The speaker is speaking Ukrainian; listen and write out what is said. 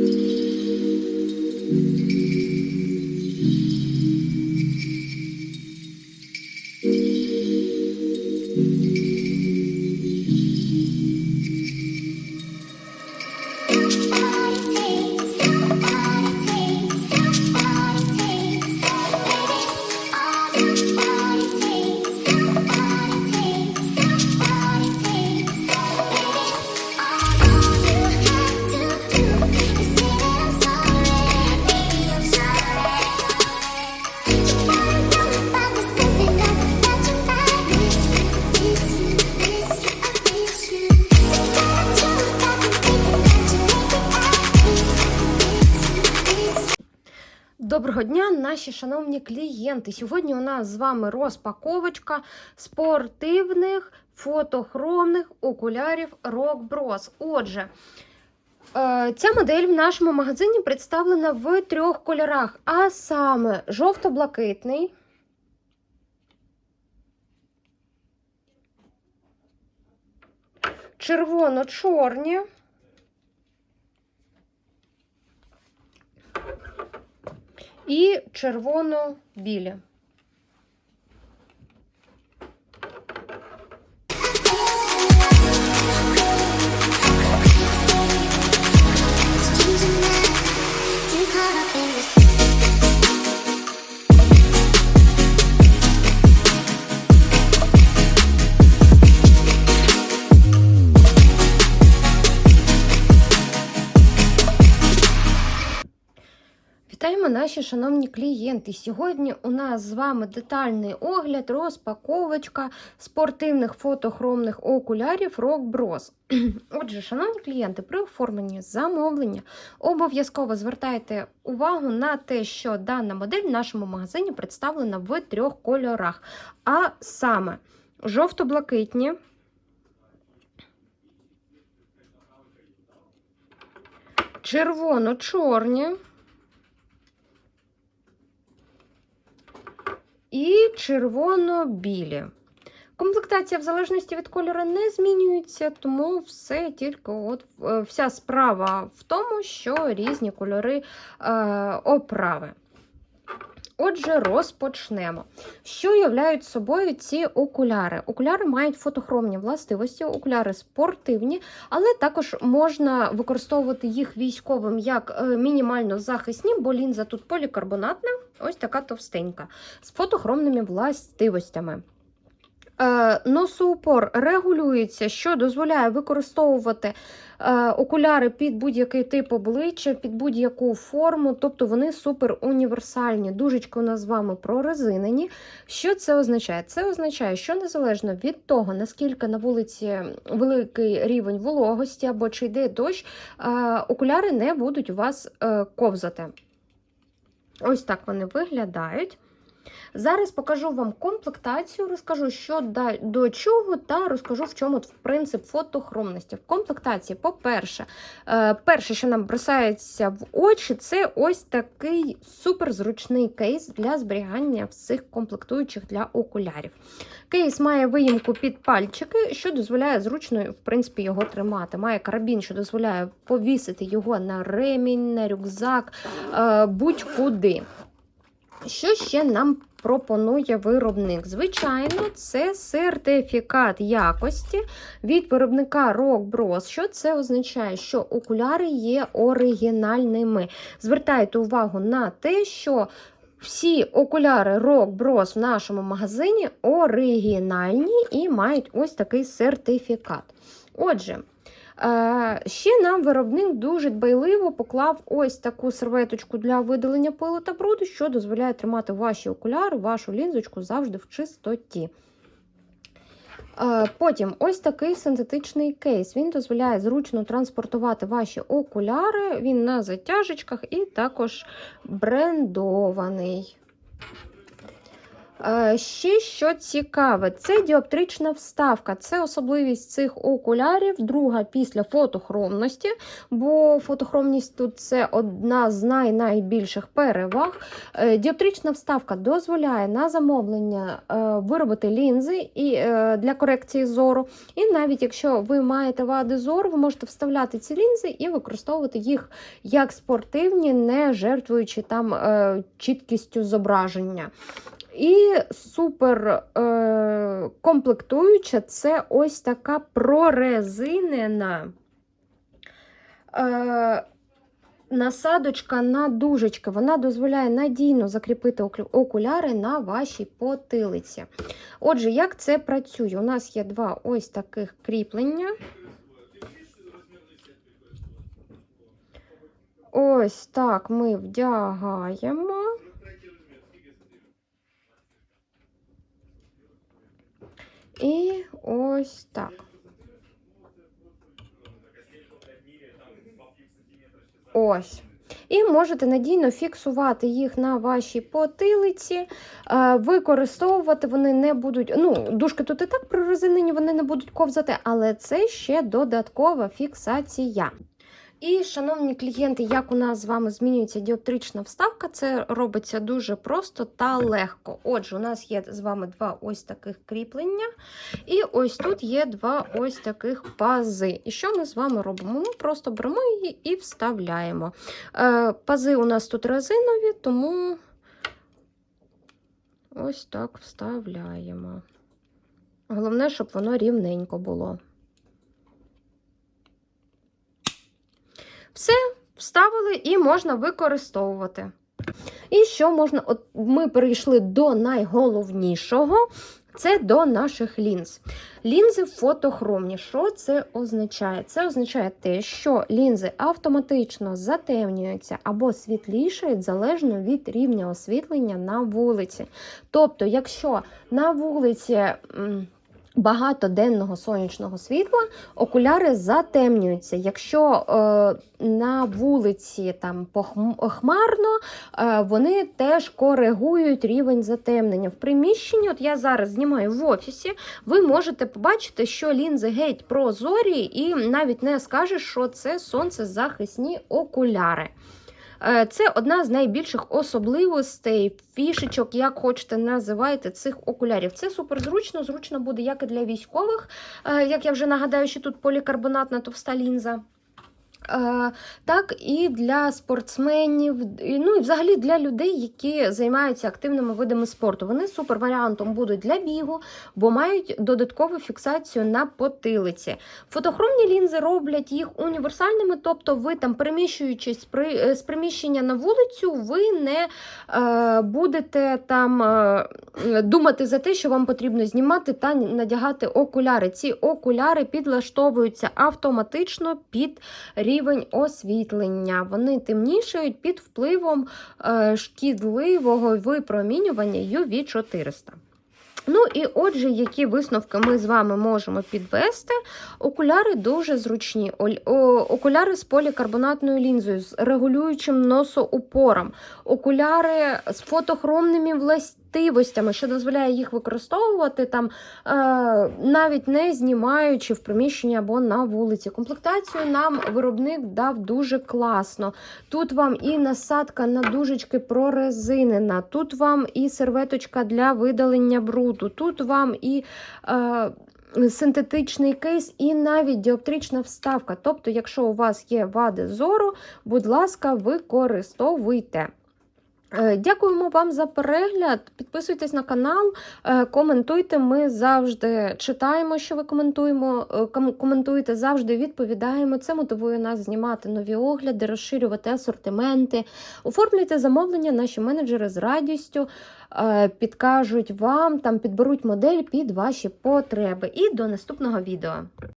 thank mm-hmm. you Доброго дня, наші шановні клієнти. Сьогодні у нас з вами розпаковочка спортивних фотохромних окулярів Rock Bros. Отже, е, ця модель в нашому магазині представлена в трьох кольорах, а саме жовто-блакитний. Червоно-чорні і червоно-білі. Вітаємо наші шановні клієнти. Сьогодні у нас з вами детальний огляд, розпаковочка спортивних фотохромних окулярів Rock Bros. Отже, шановні клієнти, при оформленні замовлення обов'язково звертайте увагу на те, що дана модель в нашому магазині представлена в трьох кольорах, а саме жовто-блакитні. Червоно-чорні. І червоно-білі. Комплектація в залежності від кольору не змінюється, тому все тільки от, е, вся справа в тому, що різні кольори е, оправи. Отже, розпочнемо. Що являють собою ці окуляри? Окуляри мають фотохромні властивості, окуляри спортивні, але також можна використовувати їх військовим як е, мінімально захисні, бо лінза тут полікарбонатна, ось така товстенька, з фотохромними властивостями. Е, Носоупор регулюється, що дозволяє використовувати е, окуляри під будь-який тип обличчя, під будь-яку форму, тобто вони супер універсальні. Дужечки у нас з вами прорезинені. Що це означає? Це означає, що незалежно від того, наскільки на вулиці великий рівень вологості або чи йде дощ, е, окуляри не будуть у вас ковзати. Ось так вони виглядають. Зараз покажу вам комплектацію, розкажу, що до чого, та розкажу, в чому принцип фотохромності. В комплектації, по-перше, е, перше, що нам бросається в очі, це ось такий суперзручний кейс для зберігання всіх комплектуючих для окулярів. Кейс має виїмку під пальчики, що дозволяє зручно в принципі, його тримати. Має карабін, що дозволяє повісити його на ремінь, на рюкзак, е, будь-куди. Що ще нам пропонує виробник? Звичайно, це сертифікат якості від виробника Rock Bros. Що це означає? Що окуляри є оригінальними. Звертайте увагу на те, що всі окуляри Rock Bros в нашому магазині оригінальні і мають ось такий сертифікат. Отже, Ще нам виробник дуже дбайливо поклав ось таку серветочку для видалення пилу та бруду, що дозволяє тримати ваші окуляри, вашу лінзочку завжди в чистоті. Е, Потім ось такий синтетичний кейс. Він дозволяє зручно транспортувати ваші окуляри. Він на затяжечках і також брендований. Е, Ще що цікаве, це діоптрична вставка. Це особливість цих окулярів, друга після фотохромності, бо фотохромність тут це одна з най найбільших переваг. Е, Діоптрична вставка дозволяє на замовлення е, виробити лінзи і, для корекції зору. І навіть якщо ви маєте вади зору, ви можете вставляти ці лінзи і використовувати їх як спортивні, не жертвуючи там чіткістю зображення. І супер е, комплектуюча це ось така прорезинена е, насадочка на дужечки. Вона дозволяє надійно закріпити окуляри на вашій потилиці. Отже, як це працює? У нас є два ось таких кріплення. Ось так ми вдягаємо. І ось так. Ось. І можете надійно фіксувати їх на вашій потилиці, е, використовувати вони не будуть. Ну, дужки тут і так прорезинені, вони не будуть ковзати, але це ще додаткова фіксація. І, шановні клієнти, як у нас з вами змінюється діоптрична вставка, це робиться дуже просто та легко. Отже, у нас є з вами два ось таких кріплення, і ось тут є два ось таких пази. І що ми з вами робимо? Ми просто беремо її і вставляємо. Е, Пази у нас тут резинові, тому ось так вставляємо. Головне, щоб воно рівненько було. Все, вставили і можна використовувати. І що можна? От ми перейшли до найголовнішого. Це до наших лінз. Лінзи фотохромні. Що це означає? Це означає те, що лінзи автоматично затемнюються або світлішають залежно від рівня освітлення на вулиці. Тобто, якщо на вулиці. Багато денного сонячного світла, окуляри затемнюються. Якщо е, на вулиці там похм- хмарно, е, вони теж коригують рівень затемнення. В приміщенні, от я зараз знімаю в офісі, ви можете побачити, що лінзи геть прозорі, і навіть не скажеш, що це сонцезахисні окуляри. Е, Це одна з найбільших особливостей, фішечок, як хочете називайте, цих окулярів. Це супер зручно, зручно буде як і для військових, е, як я вже нагадаю, що тут полікарбонатна товста лінза. Е, Так і для спортсменів, ну і взагалі для людей, які займаються активними видами спорту. Вони супер варіантом будуть для бігу, бо мають додаткову фіксацію на потилиці. Фотохромні лінзи роблять їх універсальними, тобто ви там, переміщуючись е, з приміщення на вулицю, ви не е, будете там думати за те, що вам потрібно знімати та надягати окуляри. Ці окуляри підлаштовуються автоматично під рівень освітлення. Вони темнішають під впливом е, шкідливого випромінювання UV 400. Ну і отже, які висновки ми з вами можемо підвести. Окуляри дуже зручні. Окуляри з полікарбонатною лінзою, з регулюючим носоупором, окуляри з фотохромними властивостями, що дозволяє їх використовувати там, е, навіть не знімаючи в приміщенні або на вулиці. Комплектацію нам виробник дав дуже класно. Тут вам і насадка на дужечки прорезинена, тут вам і серветочка для видалення бруду, тут вам і. Е, Синтетичний кейс і навіть діоптрична вставка. Тобто, якщо у вас є вади зору, будь ласка, використовуйте. Е, Дякуємо вам за перегляд. Підписуйтесь на канал, е, коментуйте. Ми завжди читаємо, що ви коментуємо. е, Коментуєте, завжди відповідаємо. Це мотивує нас знімати нові огляди, розширювати асортименти. Оформлюйте замовлення. Наші менеджери з радістю підкажуть вам, там підберуть модель під ваші потреби. І до наступного відео.